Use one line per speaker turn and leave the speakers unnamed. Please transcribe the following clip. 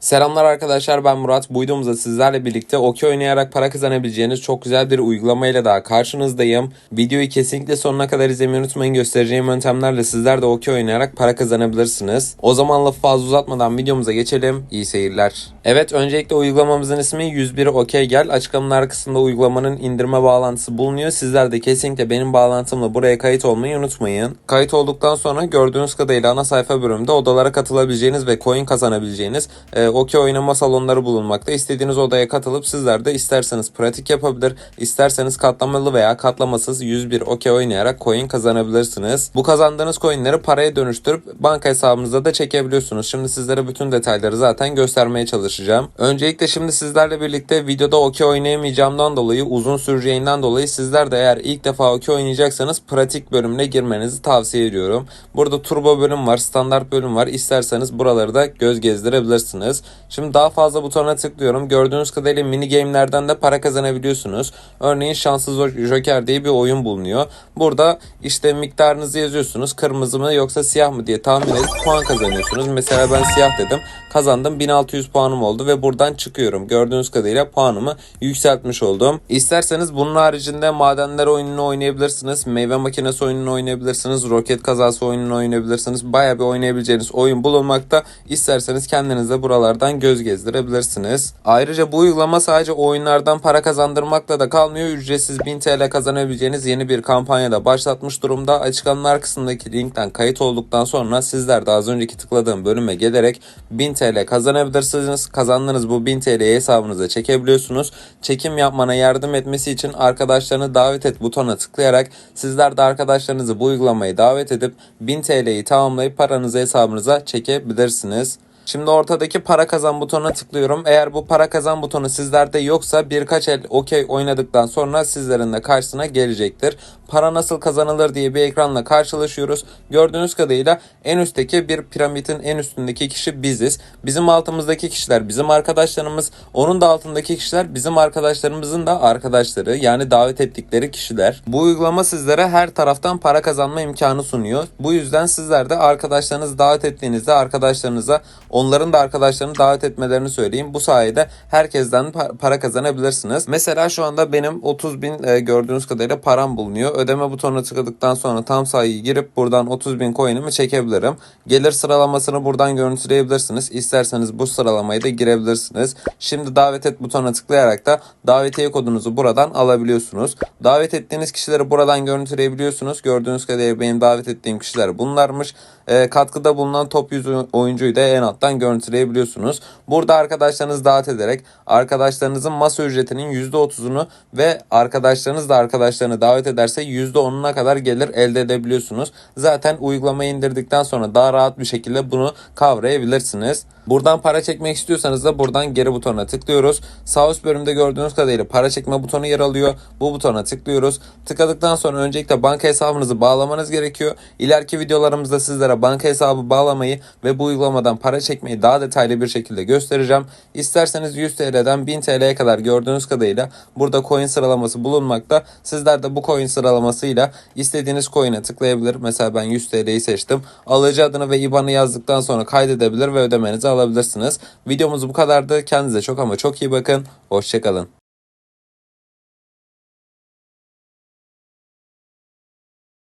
Selamlar arkadaşlar ben Murat. Bu videomuzda sizlerle birlikte okey oynayarak para kazanabileceğiniz çok güzel bir uygulama ile daha karşınızdayım. Videoyu kesinlikle sonuna kadar izlemeyi unutmayın. Göstereceğim yöntemlerle sizler de okey oynayarak para kazanabilirsiniz. O zaman lafı fazla uzatmadan videomuza geçelim. İyi seyirler. Evet öncelikle uygulamamızın ismi 101 okey gel. Açıklamalar kısmında uygulamanın indirme bağlantısı bulunuyor. Sizler de kesinlikle benim bağlantımla buraya kayıt olmayı unutmayın. Kayıt olduktan sonra gördüğünüz kadarıyla ana sayfa bölümünde odalara katılabileceğiniz ve coin kazanabileceğiniz e, okey oynama salonları bulunmakta. İstediğiniz odaya katılıp sizler de isterseniz pratik yapabilir, isterseniz katlamalı veya katlamasız 101 okey oynayarak coin kazanabilirsiniz. Bu kazandığınız coinleri paraya dönüştürüp banka hesabınıza da çekebiliyorsunuz. Şimdi sizlere bütün detayları zaten göstermeye çalışacağım. Öncelikle şimdi sizlerle birlikte videoda okey oynayamayacağımdan dolayı uzun süreceğinden dolayı sizler de eğer ilk defa okey oynayacaksanız pratik bölümüne girmenizi tavsiye ediyorum. Burada turbo bölüm var, standart bölüm var. İsterseniz buraları da göz gezdirebilirsiniz. Şimdi daha fazla butona tıklıyorum. Gördüğünüz kadarıyla mini game'lerden de para kazanabiliyorsunuz. Örneğin Şanssız Joker diye bir oyun bulunuyor. Burada işte miktarınızı yazıyorsunuz. Kırmızı mı yoksa siyah mı diye tahmin edip puan kazanıyorsunuz. Mesela ben siyah dedim. Kazandım 1600 puanım oldu ve buradan çıkıyorum. Gördüğünüz kadarıyla puanımı yükseltmiş oldum. İsterseniz bunun haricinde madenler oyununu oynayabilirsiniz. Meyve makinesi oyununu oynayabilirsiniz. Roket kazası oyununu oynayabilirsiniz. Bayağı bir oynayabileceğiniz oyun bulunmakta. İsterseniz kendiniz de buralardan göz gezdirebilirsiniz. Ayrıca bu uygulama sadece oyunlardan para kazandırmakla da kalmıyor. Ücretsiz 1000 TL kazanabileceğiniz yeni bir kampanya da başlatmış durumda. Açıklamalar kısmındaki linkten kayıt olduktan sonra sizler de az önceki tıkladığım bölüme gelerek 1000 TL kazanabilirsiniz. Kazandığınız bu 1000 TL'yi hesabınıza çekebiliyorsunuz. Çekim yapmana yardım etmesi için arkadaşlarını davet et butonuna tıklayarak sizler de arkadaşlarınızı bu uygulamayı davet edip 1000 TL'yi tamamlayıp paranızı hesabınıza çekebilirsiniz. Şimdi ortadaki para kazan butonuna tıklıyorum. Eğer bu para kazan butonu sizlerde yoksa birkaç el okey oynadıktan sonra sizlerin de karşısına gelecektir. Para nasıl kazanılır diye bir ekranla karşılaşıyoruz. Gördüğünüz kadarıyla en üstteki bir piramidin en üstündeki kişi biziz. Bizim altımızdaki kişiler bizim arkadaşlarımız. Onun da altındaki kişiler bizim arkadaşlarımızın da arkadaşları. Yani davet ettikleri kişiler. Bu uygulama sizlere her taraftan para kazanma imkanı sunuyor. Bu yüzden sizler de arkadaşlarınızı davet ettiğinizde arkadaşlarınıza onların da arkadaşlarını davet etmelerini söyleyeyim. Bu sayede herkesten pa- para kazanabilirsiniz. Mesela şu anda benim 30 bin e, gördüğünüz kadarıyla param bulunuyor. Ödeme butonuna tıkladıktan sonra tam sayıyı girip buradan 30 bin coin'imi çekebilirim. Gelir sıralamasını buradan görüntüleyebilirsiniz. İsterseniz bu sıralamayı da girebilirsiniz. Şimdi davet et butonuna tıklayarak da davetiye kodunuzu buradan alabiliyorsunuz. Davet ettiğiniz kişileri buradan görüntüleyebiliyorsunuz. Gördüğünüz kadarıyla benim davet ettiğim kişiler bunlarmış. E, katkıda bulunan top 100 oyuncuyu da en alttan görüntüleyebiliyorsunuz. Burada arkadaşlarınızı davet ederek arkadaşlarınızın masa ücretinin %30'unu ve arkadaşlarınız da arkadaşlarını davet ederse %10'una kadar gelir elde edebiliyorsunuz. Zaten uygulamayı indirdikten sonra daha rahat bir şekilde bunu kavrayabilirsiniz. Buradan para çekmek istiyorsanız da buradan geri butonuna tıklıyoruz. Sağ üst bölümde gördüğünüz kadarıyla para çekme butonu yer alıyor. Bu butona tıklıyoruz. Tıkladıktan sonra öncelikle banka hesabınızı bağlamanız gerekiyor. İleriki videolarımızda sizlere banka hesabı bağlamayı ve bu uygulamadan para çekmeyi daha detaylı bir şekilde göstereceğim. İsterseniz 100 TL'den 1000 TL'ye kadar gördüğünüz kadarıyla burada coin sıralaması bulunmakta. Sizler de bu coin sıralamasıyla istediğiniz coin'e tıklayabilir. Mesela ben 100 TL'yi seçtim. Alıcı adını ve IBAN'ı yazdıktan sonra kaydedebilir ve ödemenizi alabilirsiniz. Videomuz bu kadardı. Kendinize çok ama çok iyi bakın. Hoşçakalın.